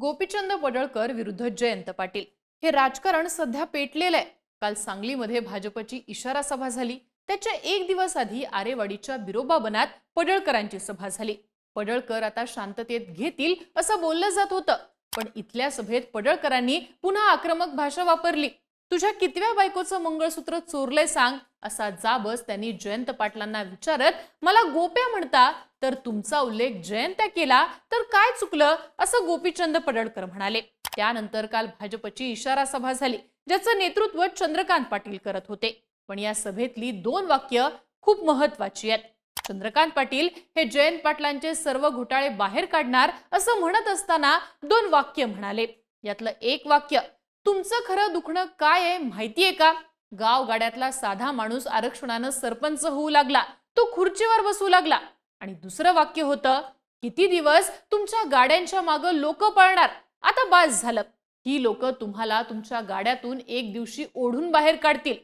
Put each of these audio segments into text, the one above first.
गोपीचंद पडळकर विरुद्ध जयंत पाटील. हे राजकारण सध्या पेटलेलं आहे काल सांगलीमध्ये भाजपची इशारा सभा झाली. त्याच्या एक दिवस आधी आरेवाडीच्या बिरोबा बनात पडळकरांची सभा झाली. पडळकर आता शांततेत घेतील असं बोललं जात होतं. पण इथल्या सभेत पडळकरांनी पुन्हा आक्रमक भाषा वापरली. तुझ्या कितव्या बायकोचं मंगळसूत्र चोरलंय सांग असा जाबस त्यांनी जयंत पाटलांना विचारत मला गोप्या म्हणता तर तुमचा उल्लेख जयंत्या केला तर काय चुकलं? असं गोपीचंद पडळकर म्हणाले. त्यानंतर काल भाजपची इशारा सभा झाली ज्याचं नेतृत्व चंद्रकांत पाटील करत होते. पण या सभेतली दोन वाक्य खूप महत्वाची आहेत. चंद्रकांत पाटील हे जयंत पाटलांचे सर्व घोटाळे बाहेर काढणार असं म्हणत असताना दोन वाक्य म्हणाले. यातलं एक वाक्य तुमचं खरं दुखणं काय आहे माहितीये का? गाव गाड्यातला साधा माणूस आरक्षणानं सरपंच होऊ लागला. तो खुर्चीवर बसू लागला. आणि दुसरं वाक्य होतं किती दिवस तुमच्या गाड्यांच्या मागं लोक पळणार? आता बास झालं. ही लोक तुम्हाला तुमच्या गाड्यातून एक दिवशी ओढून बाहेर काढतील.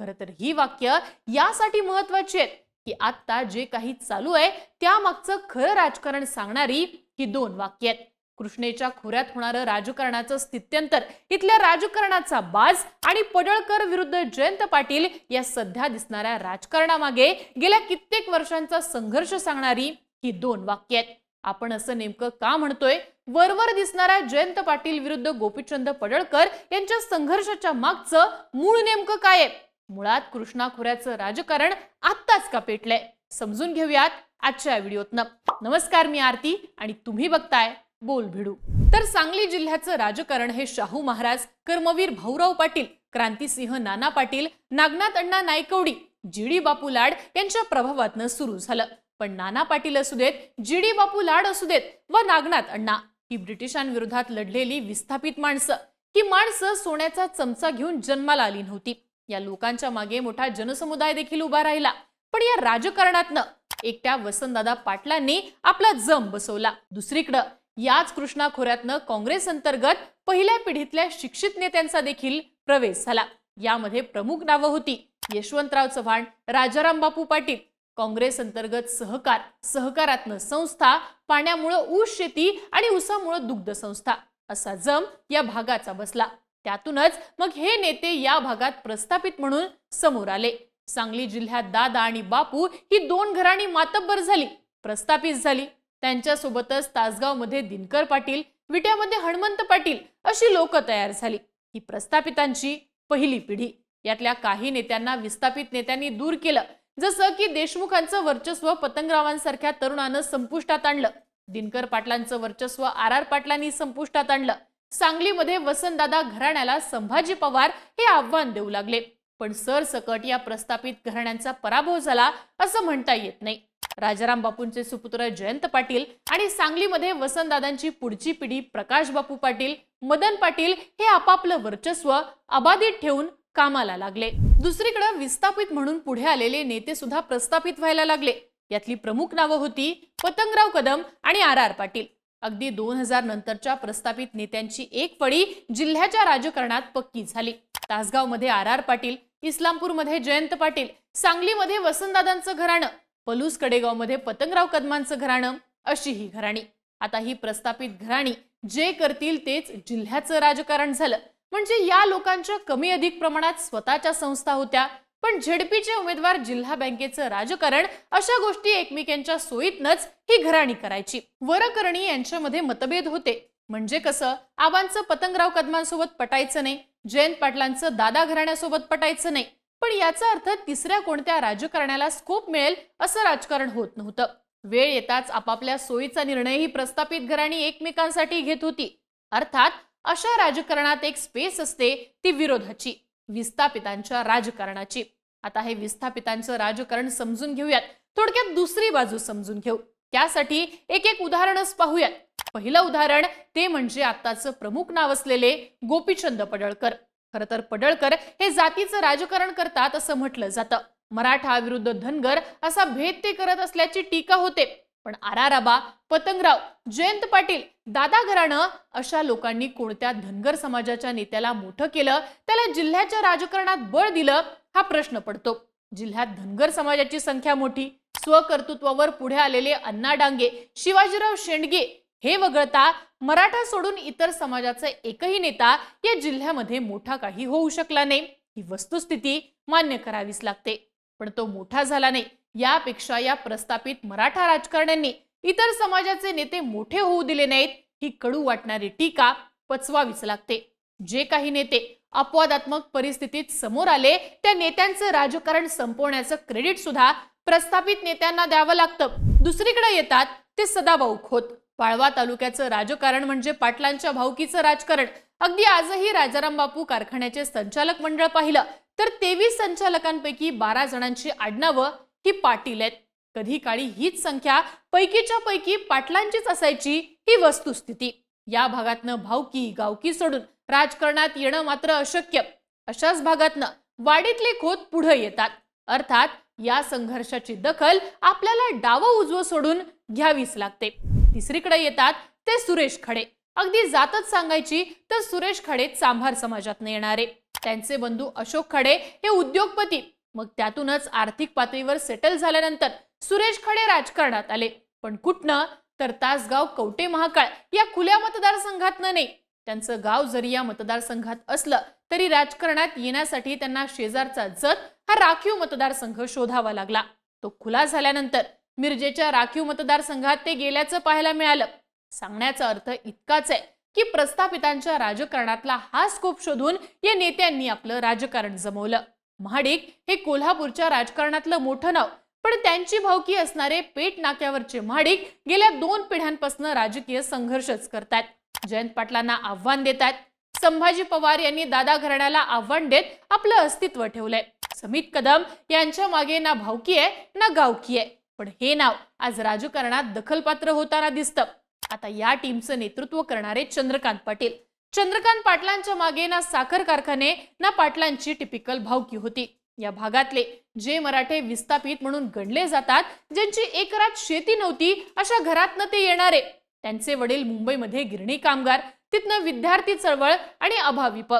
खरं तर ही वाक्य यासाठी महत्वाची आहेत की आता जे काही चालू आहे त्यामागचं खरं राजकारण सांगणारी ही दोन वाक्य आहेत. कृष्णेच्या खोऱ्यात होणारं राजकारणाचं स्थित्यंतर इथल्या राजकारणाचा बाज आणि पडळकर विरुद्ध जयंत पाटील या सध्या दिसणाऱ्या राजकारणामागे गेल्या कित्येक वर्षांचा संघर्ष सांगणारी ही दोन वाक्य आहेत. आपण असं नेमकं का म्हणतोय? वरवर दिसणाऱ्या जयंत पाटील विरुद्ध गोपीचंद पडळकर यांच्या संघर्षाच्या मागचं मूळ नेमकं काय आहे? मुळात कृष्णा खोऱ्याचं राजकारण आत्ताच का पेटलंय? समजून घेऊयात आजच्या व्हिडिओतनं. नमस्कार मी आरती आणि तुम्ही बघताय बोल भिडू. तर सांगली जिल्ह्याचं राजकारण हे शाहू महाराज कर्मवीर भाऊराव पाटील क्रांतीसिंह नाना पाटील नागनाथ अण्णा नायकवडी जी डी बापू लाड यांच्या प्रभावातनं सुरू झालं. पण नाना पाटील असू देत जी डी बापू लाड असू देत व नागनाथ अण्णा ही ब्रिटिशांविरोधात लढलेली विस्थापित माणसं. ही माणसं सोन्याचा चमचा घेऊन जन्माला आली नव्हती. या लोकांच्या मागे मोठा जनसमुदाय देखील उभा राहिला. पण या राजकारणातनं एकट्या वसंतदादा पाटलांनी आपला जम बसवला. दुसरीकडं याच कृष्णा खोऱ्यातनं काँग्रेस अंतर्गत पहिल्या पिढीतल्या शिक्षित नेत्यांचा देखील प्रवेश झाला. यामध्ये प्रमुख नावं होती यशवंतराव चव्हाण राजाराम बापू पाटील. काँग्रेस अंतर्गत सहकार सहकारातनं संस्था पाण्यामुळं ऊस शेती आणि ऊसामुळं दुग्ध संस्था असा जम या भागाचा बसला. त्यातूनच मग हे नेते या भागात प्रस्थापित म्हणून समोर आले. सांगली जिल्ह्यात दादा आणि बापू ही दोन घराणी मातब्बर झाली प्रस्थापित झाली. त्यांच्यासोबतच तासगावमध्ये दिनकर पाटील विट्यामध्ये हणमंत पाटील अशी लोक तयार झाली. ही प्रस्थापितांची पहिली पिढी. यातल्या काही नेत्यांना विस्थापित नेत्यांनी दूर केलं. जसं की देशमुखांचं वर्चस्व पतंगरावांसारख्या तरुणानं संपुष्टात आणलं. दिनकर पाटलांचं वर्चस्व आर आर पाटलांनी संपुष्टात आणलं. सांगलीमध्ये वसंतदादा घराण्याला संभाजी पवार हे आव्हान देऊ लागले. पण सरसकट या प्रस्थापित घराण्यांचा पराभव झाला असं म्हणता येत नाही. राजाराम बापूंचे सुपुत्र जयंत पाटील आणि सांगलीमध्ये वसंतदादांची पुढची पिढी प्रकाश बापू पाटील मदन पाटील हे आपापलं वर्चस्व अबाधित ठेवून कामाला लागले. दुसरीकडे विस्थापित म्हणून पुढे आलेले नेते सुद्धा प्रस्थापित व्हायला लागले. यातली प्रमुख नावं होती पतंगराव कदम आणि आर आर पाटील. अगदी दोन हजार नंतरच्या प्रस्थापित नेत्यांची एक फळी जिल्ह्याच्या राजकारणात पक्की झाली. तासगावमध्ये आर आर पाटील इस्लामपूरमध्ये जयंत पाटील सांगलीमध्ये वसंतदादांचं घराणं. पलूस कडेगावमध्ये पतंगराव कदमांचं घराणं अशी ही घराणी. आता ही प्रस्थापित घराणी जे करतील तेच जिल्ह्याचं राजकारण झालं. म्हणजे या लोकांच्या कमी अधिक प्रमाणात स्वतःच्या संस्था होत्या पण झेडपीचे उमेदवार जिल्हा बँकेचं राजकारण अशा गोष्टी एकमेकांच्या सोयीतनच ही घराणी करायची. वरकरणी यांच्यामध्ये मतभेद होते. म्हणजे कसं? आबांचं पतंगराव कदमांसोबत पटायचं नाही. जयंत पाटलांचं दादा घराण्यासोबत पटायचं नाही. पण याचा अर्थ तिसऱ्या कोणत्या राजकारण्याला स्कोप मिळेल असं राजकारण होत नव्हतं. वेळ येताच आपापल्या सोयीचा निर्णयही प्रस्थापित घराणी एकमेकांसाठी घेत होती. अर्थात अशा राजकारणात एक स्पेस असते ती विरोधाची विस्थापितांच्या राजकारणाची. आता हे विस्थापितांचं राजकारण समजून घेऊयात. थोडक्यात दुसरी बाजू समजून घेऊ. त्यासाठी एक एक उदाहरणच पाहूयात. पहिलं उदाहरण ते म्हणजे आत्ताचं प्रमुख नाव असलेले गोपीचंद पडळकर. खरं तर पडळकर हे जातीचं राजकारण करतात असं म्हटलं जातं. मराठा विरुद्ध धनगर असा भेद ते करत असल्याची टीका होते. पण आराराबा पतंगराव जयंत पाटील दादा घराणं अशा लोकांनी कोणत्या धनगर समाजाच्या नेत्याला मोठं केलं त्याला जिल्ह्याच्या राजकारणात बळ दिलं हा प्रश्न पडतो. जिल्ह्यात धनगर समाजाची संख्या मोठी स्वकर्तृत्वावर पुढे आलेले अण्णा डांगे शिवाजीराव शेंडगे हे वगळता मराठा सोडून इतर समाजाचा एकही नेता या जिल्ह्यामध्ये मोठा काही होऊ शकला नाही. ही वस्तुस्थिती मान्य करावीच लागते. पण तो मोठा झाला नाही. यापेक्षा या प्रस्थापित मराठा राजकारण्यांनी इतर समाजाचे नेते मोठे होऊ दिले नाहीत ही कडू वाटणारी टीका पचवावीच लागते. जे काही नेते अपवादात्मक परिस्थितीत समोर आले त्या नेत्यांचं राजकारण संपवण्याचं क्रेडिट सुद्धा प्रस्थापित नेत्यांना द्यावं लागतं. दुसरीकडे येतात ते सदाभाऊ खोत. पाळवा तालुक्याचं राजकारण म्हणजे पाटलांच्या भाऊकीचं राजकारण. अगदी आजही राजाराम बापू कारखान्याचे संचालक मंडळ पाहिलं तर तेवीस संचालकांपैकी बारा जणांची आडनावं ही पाटील आहेत. कधी काळी हीच संख्या पैकीच्या पैकी पाटलांचीच असायची ही वस्तुस्थिती. या भागातनं भावकी गावकी सोडून राजकारणात येणं मात्र अशक्य. अशाच भागातनं वाडीतले खोत पुढे येतात. अर्थात या संघर्षाची दखल आपल्याला डावं उजवं सोडून घ्यावीच लागते. तिसरीकडे येतात ते सुरेश खडे. अगदी जातच सांगायची तर सुरेश खडे चांभार समाजातनं येणारे. त्यांचे बंधू अशोक खडे हे उद्योगपती. मग त्यातूनच आर्थिक पातळीवर सेटल झाल्यानंतर सुरेश खडे राजकारणात आले. पण कुठनं? तर तासगाव कवटे महाकाळ या खुल्या मतदारसंघातनं नाही. त्यांचं गाव जरी या मतदारसंघात असलं तरी राजकारणात येण्यासाठी त्यांना शेजारचा जत हा राखीव मतदारसंघ शोधावा लागला. तो खुला झाल्यानंतर मिरजेच्या राखीव मतदारसंघात ते गेल्याचं पाहायला मिळालं. सांगण्याचा अर्थ इतकाच आहे की प्रस्थापितांच्या राजकारणातला हा स्कोप शोधून या नेत्यांनी आपलं राजकारण जमवलं. महाडिक हे कोल्हापूरच्या राजकारणातलं मोठं नाव पण त्यांची भावकी असणारे पेट नाक्यावरचे महाडिक गेल्या दोन पिढ्यांपासून राजकीय संघर्षच करतात जयंत पाटलांना आव्हान देतात संभाजी पवार यांनी दादा घराण्याला आव्हान देत आपलं अस्तित्व ठेवलंय. समित कदम यांच्या मागे ना भावकी आहे ना गावकी आहे. पण हे नाव आज राजकारणात दखलपात्र होताना दिसतं. आता या टीमचं नेतृत्व करणारे चंद्रकांत पाटील. चंद्रकांत पाटलांच्या मागे ना साखर कारखाने ना पाटलांची टिपिकल भावकी होती. या भागातले जे मराठे विस्थापित म्हणून गणले जातात ज्यांची एकरात शेती नव्हती अशा घरातनं ते येणारे. त्यांचे वडील मुंबईमध्ये गिरणी कामगार तिथनं विद्यार्थी चळवळ आणि अभाविप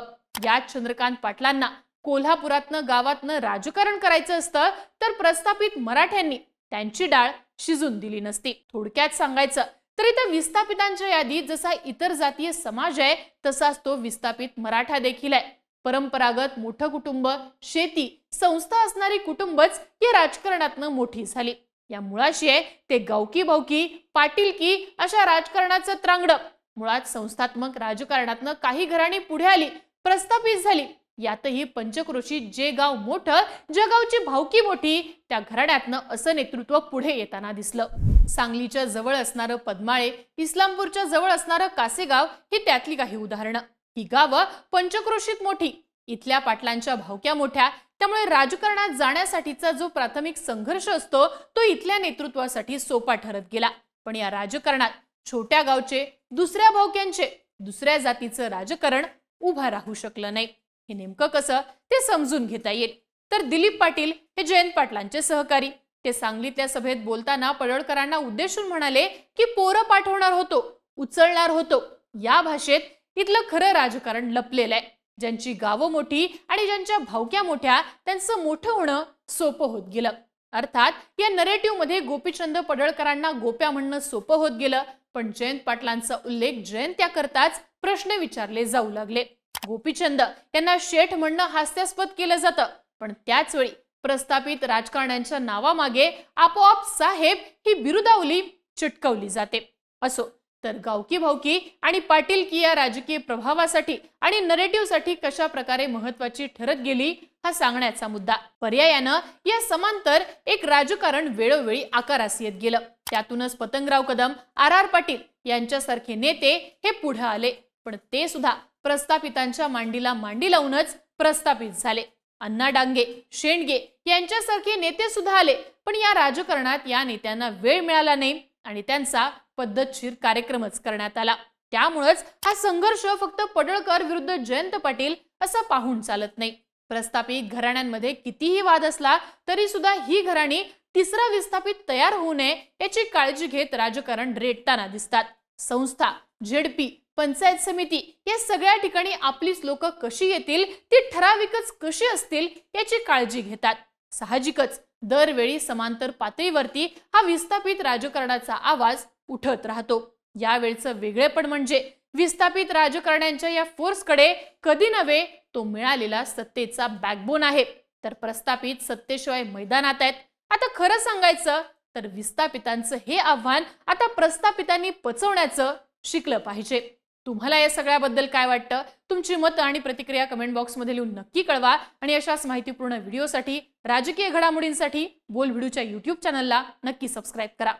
या चंद्रकांत पाटलांना कोल्हापुरातनं गावातनं राजकारण करायचं असतं तर प्रस्थापित मराठ्यांनी त्यांची डाळ शिजून दिली नसती. थोडक्यात सांगायचं तर इथं विस्थापितांच्या यादीत जसा इतर जातीय समाज आहे तसाच तो विस्थापित मराठा देखील आहे. परंपरागत मोठं कुटुंब शेती संस्था असणारी कुटुंबच या राजकारणातनं मोठी झाली. या मुळाशी आहे ते गावकी भावकी पाटीलकी अशा राजकारणाचं त्रांगड. मुळात संस्थात्मक राजकारणातनं काही घराणी पुढे आली प्रस्थापित झाली. यातही पंचक्रोशीत जे गाव मोठं जगावची भावकी मोठी त्या घराण्यातनं असं नेतृत्व पुढे येताना दिसलं. सांगलीच्या जवळ असणारं पद्माळे इस्लामपूरच्या जवळ असणारं कासेगाव ही त्यातली काही उदाहरणं. ही गावं पंचक्रोशीत मोठी. इथल्या पाटलांच्या भावक्या मोठ्या. त्यामुळे राजकारणात जाण्यासाठीचा जो प्राथमिक संघर्ष असतो तो इथल्या नेतृत्वासाठी सोपा ठरत गेला. पण या राजकारणात छोट्या गावचे दुसऱ्या भावक्यांचे दुसऱ्या जातीचं राजकारण उभा राहू शकलं नाही. हे नेमकं कसं? ते समजून घेता येईल. तर दिलीप पाटील हे जयंत पाटलांचे सहकारी. ते सांगलीतल्या सभेत बोलताना पडळकरांना उद्देशून म्हणाले की पोरं पाठवणार होतो उचलणार होतो. या भाषेत इथलं खरं राजकारण लपलेलं आहे. ज्यांची गावं मोठी आणि ज्यांच्या भावक्या मोठ्या त्यांचं मोठं होणं सोपं होत गेलं. अर्थात या नरेटिव्हमध्ये गोपीचंद पडळकरांना गोप्या म्हणणं सोपं होत गेलं. पण जयंत पाटलांचा उल्लेख जयंत्या करताच प्रश्न विचारले जाऊ लागले. गोपीचंद यांना शेठ म्हणणं हास्यास्पद केलं जातं. पण त्याच वेळी प्रस्थापित राजकारण्यांच्या नावामागे आपोआप साहेब ही बिरुदावली चिटकवली जाते. असो तर गावकी भावकी आणि पाटील की या राजकीय प्रभावासाठी आणि नरेटिव्हसाठी कशा प्रकारे महत्वाची ठरत गेली हा सांगण्याचा मुद्दा. पर्यायानं या समांतर एक राजकारण वेळोवेळी आकारास येत गेलं. त्यातूनच पतंगराव कदम आर आर पाटील यांच्यासारखे नेते हे पुढे आले. पण ते सुद्धा प्रस्थापितांच्या मांडीला मांडी लावूनच प्रस्थापित झाले. अण्णा डांगे शेंडगे यांच्यासारखे नेते सुद्धा आले पण या राजकारणात या नेत्यांना वेळ मिळाला नाही आणि त्यांचा पद्धतशीर कार्यक्रमच करण्यात आला. त्यामुळेच हा संघर्ष फक्त पडळकर विरुद्ध जयंत पाटील असं पाहून चालत नाही. प्रस्थापित घराण्यांमध्ये कितीही वाद असला तरी सुद्धा ही घराणी तिसरा विस्थापित तयार होऊ नये याची काळजी घेत राजकारण रेटताना दिसतात. संस्था झेडपी पंचायत समिती या सगळ्या ठिकाणी आपलीच लोक कशी येतील ती ठराविकच कशी असतील याची काळजी घेतात. साहजिकच दरवेळी समांतर पातळीवरती हा विस्थापित राजकारणाचा आवाज उठत राहतो. यावेळचं वेगळेपण म्हणजे विस्थापित राजकारण्यांच्या या फोर्सकडे कधी नव्हे तो मिळालेला सत्तेचा बॅकबोन आहे. तर प्रस्थापित सत्तेशिवाय मैदानात आहेत. आता खरं सांगायचं तर विस्थापितांचं हे आव्हान आता प्रस्थापितांनी पचवण्याचं शिकलं पाहिजे. तुम्हाला या सगळ्याबद्दल काय वाटतं? तुमची मतं आणि प्रतिक्रिया कमेंट बॉक्समध्ये लिहून नक्की कळवा. आणि अशाच माहितीपूर्ण व्हिडिओसाठी राजकीय घडामोडींसाठी बोल व्हिडिओच्या यूट्यूब चॅनलला नक्की सबस्क्राईब करा.